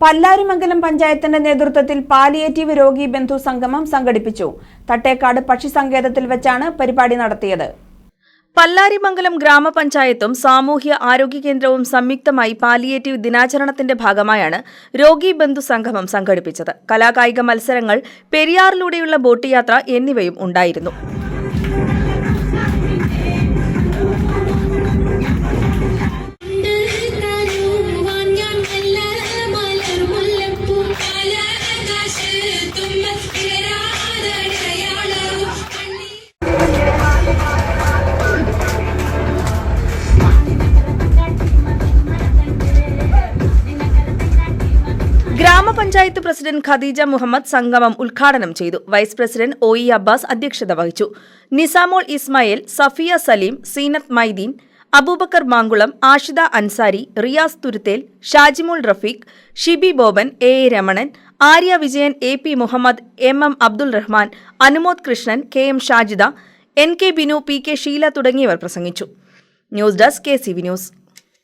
പല്ലാരിമംഗലം പഞ്ചായത്തിന്റെ നേതൃത്വത്തിൽ പാലിയേറ്റീവ് രോഗി ബന്ധു സംഗമം സംഘടിപ്പിച്ചു. തട്ടേക്കാട് പക്ഷി സങ്കേതത്തിൽ വെച്ചാണ് പരിപാടി നടത്തിയത്. പല്ലാരിമംഗലം ഗ്രാമപഞ്ചായത്തും സാമൂഹ്യ ആരോഗ്യ കേന്ദ്രവും സംയുക്തമായി പാലിയേറ്റീവ് ദിനാചരണത്തിന്റെ ഭാഗമായാണ് രോഗി ബന്ധു സംഗമം സംഘടിപ്പിച്ചത്. കലാകായിക മത്സരങ്ങൾ പെരിയാറിലൂടെയുള്ള ബോട്ട് യാത്ര എന്നിവയും ഉണ്ടായിരുന്നു. ഗ്രാമപഞ്ചായത്ത് പ്രസിഡന്റ് ഖദീജ മുഹമ്മദ് സംഗമം ഉദ്ഘാടനം ചെയ്തു. Vice president O E Abbas അധ്യക്ഷത വഹിച്ചു. Nisamol Ismail Safiya Saleem Seenath Maideen Abubakar Mankulam Ashida Ansari Riyas Thuruthel Shajimol Rafeeq Shibi Boban A A Ramanan Arya Vijayan A P Muhammad M M Abdul Rahman Anumod Krishnan K M Shajida N K Binu P K Sheela തുടങ്ങിയവർ പ്രസംഗിച്ചു. News desk K C V news.